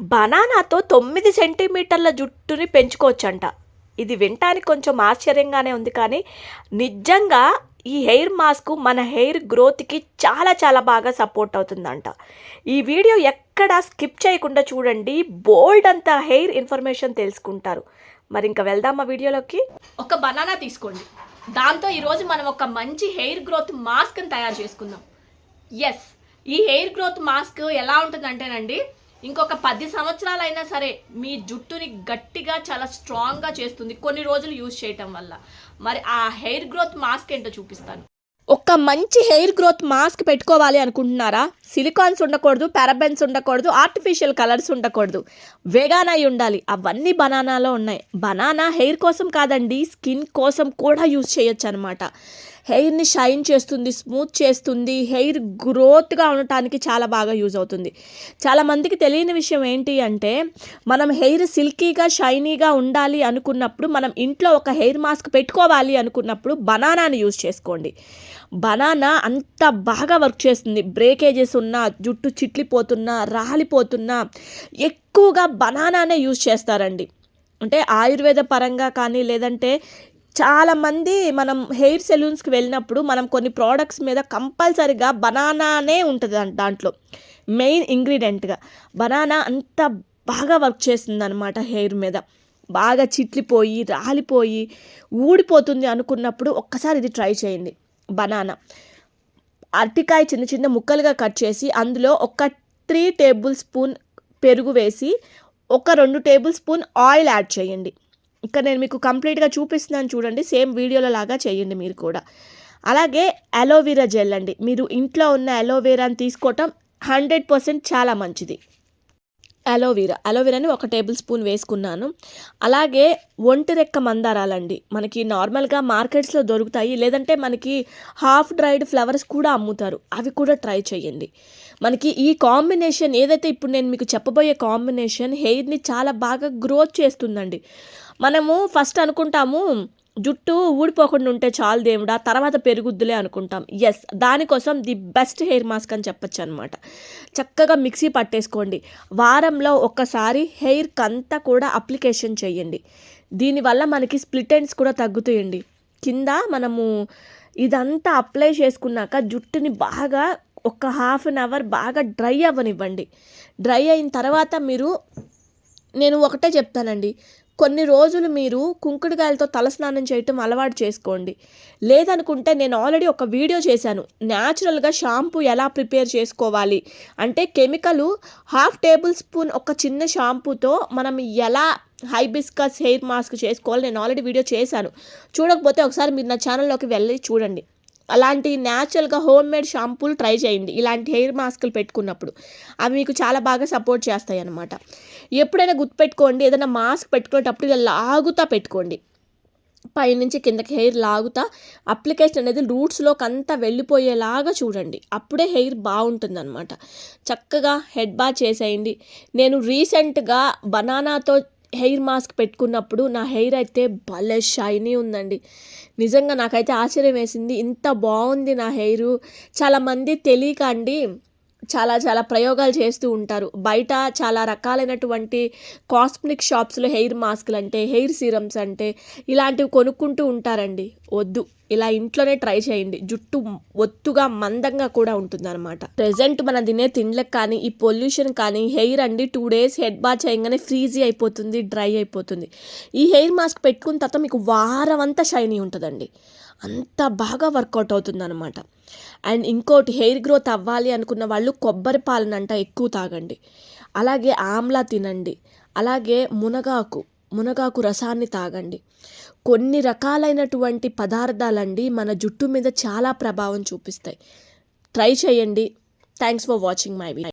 బనానాతో తొమ్మిది సెంటీమీటర్ల జుట్టుని పెంచుకోవచ్చంట. ఇది వినటానికి కొంచెం ఆశ్చర్యంగానే ఉంది కానీ నిజంగా ఈ హెయిర్ మాస్క్ మన హెయిర్ గ్రోత్కి చాలా చాలా బాగా సపోర్ట్ అవుతుందంట. ఈ వీడియో ఎక్కడ స్కిప్ చేయకుండా చూడండి. బోల్డ్ అంత హెయిర్ ఇన్ఫర్మేషన్ తెలుసుకుంటారు. మరి ఇంకా వెళ్దామా వీడియోలోకి? ఒక బనానా తీసుకోండి. దాంతో ఈరోజు మనం ఒక మంచి హెయిర్ గ్రోత్ మాస్క్ని తయారు చేసుకుందాం. ఎస్ ఈ హెయిర్ గ్రోత్ మాస్క్ ఎలా ఉంటుందంటేనండి ఇంకొక పది సంవత్సరాలైనా సరే మీ జుట్టుని గట్టిగా చాలా స్ట్రాంగ్గా చేస్తుంది కొన్ని రోజులు యూజ్ చేయటం వల్ల. మరి ఆ హెయిర్ గ్రోత్ మాస్క్ ఏంటో చూపిస్తాను. ఒక మంచి హెయిర్ గ్రోత్ మాస్క్ పెట్టుకోవాలి అనుకుంటున్నారా? సిలికాన్స్ ఉండకూడదు పారాబెన్స్ ఉండకూడదు ఆర్టిఫిషియల్ కలర్స్ ఉండకూడదు. వెగాన్ అయి ఉండాలి. అవన్నీ బనానాలో ఉన్నాయి. బనానా హెయిర్ కోసం కాదండి స్కిన్ కోసం కూడా యూజ్ చేయొచ్చు అనమాట హెయిర్ని షైన్ చేస్తుంది స్మూత్ చేస్తుంది హెయిర్ గ్రోత్గా ఉండటానికి చాలా బాగా యూజ్ అవుతుంది. చాలామందికి తెలియని విషయం ఏంటి అంటే మనం హెయిర్ సిల్కీగా షైనీగా ఉండాలి అనుకున్నప్పుడు మనం ఇంట్లో ఒక హెయిర్ మాస్క్ పెట్టుకోవాలి అనుకున్నప్పుడు బనానాని యూజ్ చేసుకోండి. బనానా అంత బాగా వర్క్ చేస్తుంది. బ్రేకేజెస్ ఉన్నా జుట్టు చిట్లిపోతున్నా రాలిపోతున్నా ఎక్కువగా బనానానే యూజ్ చేస్తారండి. అంటే ఆయుర్వేద పరంగా కానీ లేదంటే చాలామంది మనం హెయిర్ సెలూన్స్కి వెళ్ళినప్పుడు మనం కొన్ని ప్రోడక్ట్స్ మీద కంపల్సరిగా బనానానే ఉంటుంది దాంట్లో. మెయిన్ ఇంగ్రీడియంట్గా. బనానా అంత బాగా వర్క్ చేస్తుంది అనమాట హెయిర్ మీద. బాగా చిట్లిపోయి రాలిపోయి ఊడిపోతుంది అనుకున్నప్పుడు ఒక్కసారి ఇది ట్రై చేయండి. బనానా. అరటికాయ చిన్న చిన్న ముక్కలుగా కట్ చేసి అందులో ఒక త్రీ టేబుల్ స్పూన్ పెరుగు వేసి ఒక రెండు టేబుల్ స్పూన్ ఆయిల్ యాడ్ చేయండి. ఇక్కడ నేను మీకు కంప్లీట్గా చూపిస్తున్నాను చూడండి సేమ్ వీడియోలో లాగా చేయండి మీరు కూడా. అలాగే అలోవెరా జెల్ అండి. మీరు ఇంట్లో ఉన్న అలోవెరాని తీసుకోవటం హండ్రెడ్ పర్సెంట్ చాలా మంచిది. అలోవెరా అలోవెరాని ఒక టేబుల్ స్పూన్ వేసుకున్నాను. అలాగే ఒంటిరెక్క మందారాలండి. మనకి నార్మల్గా మార్కెట్స్లో దొరుకుతాయి. లేదంటే మనకి హాఫ్ డ్రైడ్ ఫ్లవర్స్ కూడా అమ్ముతారు. అవి కూడా ట్రై చేయండి. మనకి ఈ కాంబినేషన్ ఏదైతే ఇప్పుడు నేను మీకు చెప్పబోయే కాంబినేషన్ హెయిర్ని చాలా బాగా గ్రోత్ చేస్తుందండి. మనము ఫస్ట్ అనుకుంటాము జుట్టు ఊడిపోకుండా ఉంటే చాలు దేవుడా తర్వాత పెరుగుద్దులే అనుకుంటాం. ఎస్ దానికోసం ది బెస్ట్ హెయిర్ మాస్క్ అని చెప్పొచ్చు అనమాట చక్కగా మిక్సీ పట్టేసుకోండి. వారంలో ఒక్కసారి హెయిర్కి అంతా కూడా అప్లికేషన్ చేయండి. దీనివల్ల మనకి స్ప్లిట్ ఎండ్స్ కూడా తగ్గుతాయండి. కింద మనము ఇదంతా అప్లై చేసుకున్నాక జుట్టుని బాగా ఒక హాఫ్ అన్ అవర్ బాగా డ్రై అవ్వనివ్వండి. డ్రై అయిన తర్వాత మీరు నేను ఒకటే చెప్తానండి. కొన్ని రోజులు మీరు కుంకుడుకాయలతో తలస్నానం చేయటం అలవాటు చేసుకోండి. లేదనుకుంటే నేను ఆల్రెడీ ఒక వీడియో చేశాను. న్యాచురల్గా షాంపూ ఎలా ప్రిపేర్ చేసుకోవాలి? అంటే కెమికల్ హాఫ్ టేబుల్ స్పూన్ ఒక చిన్న షాంపూతో మనం ఎలా హైబిస్కస్ హెయిర్ మాస్క్ చేసుకోవాలి? నేను ఆల్రెడీ వీడియో చేశాను. చూడకపోతే ఒకసారి మీరు నా ఛానల్లోకి వెళ్ళి చూడండి. అలాంటి న్యాచురల్గా హోమ్ మేడ్ షాంపూలు ట్రై చేయండి. ఇలాంటి హెయిర్ మాస్కులు పెట్టుకున్నప్పుడు. అవి మీకు చాలా బాగా సపోర్ట్ చేస్తాయి అన్నమాట ఎప్పుడైనా గుర్తుపెట్టుకోండి. ఏదైనా మాస్క్ పెట్టుకునేటప్పుడు ఇలా లాగుతా పెట్టుకోండి. పైనుంచి కిందకి హెయిర్ లాగుతా. అప్లికేషన్ అనేది రూట్స్లోకి అంతా వెళ్ళిపోయేలాగా చూడండి. అప్పుడే హెయిర్ బాగుంటుందన్నమాట. చక్కగా హెడ్ బా చేసేయండి. నేను రీసెంట్గా బనానాతో హెయిర్ మాస్క్ పెట్టుకున్నప్పుడు నా హెయిర్ అయితే భలే షైనీ ఉందండి. నిజంగా నాకైతే ఆశ్చర్యం వేసింది. ఇంత బాగుంది నా హెయిర్. చాలామంది తెలియక అండి చాలా చాలా ప్రయోగాలు చేస్తూ ఉంటారు. బయట చాలా రకాలైనటువంటి కాస్మెటిక్ షాప్స్లో హెయిర్ మాస్క్లు అంటే హెయిర్ సీరమ్స్ అంటే ఇలాంటివి కొనుక్కుంటూ ఉంటారండి. వద్దు. ఇలా ఇంట్లోనే ట్రై చేయండి. జుట్టు ఒత్తుగా మందంగా కూడా ఉంటుందన్నమాట. ప్రెసెంట్ మన తినే తిండ్లకు కానీ ఈ పొల్యూషన్ కానీ హెయిర్ అండి టూ డేస్ హెడ్ బాత్ చేయగానే ఫ్రీజీ అయిపోతుంది డ్రై అయిపోతుంది. ఈ హెయిర్ మాస్క్ పెట్టుకున్న తర్వాత మీకు వారం అంతా షైనీ ఉంటుందండి. అంత బాగా వర్కౌట్ అవుతుంది అనమాట అండ్ ఇంకోటి హెయిర్ గ్రోత్ అవ్వాలి అనుకున్న వాళ్ళు కొబ్బరి పాలనంట ఎక్కువ తాగండి. అలాగే ఆమ్లా తినండి. అలాగే మునగాకు మునగాకు రసాన్ని తాగండి. కొన్ని రకాలైనటువంటి పదార్థాలండి మన జుట్టు మీద చాలా ప్రభావం చూపిస్తాయి. ట్రై చేయండి. Thanks for watching my video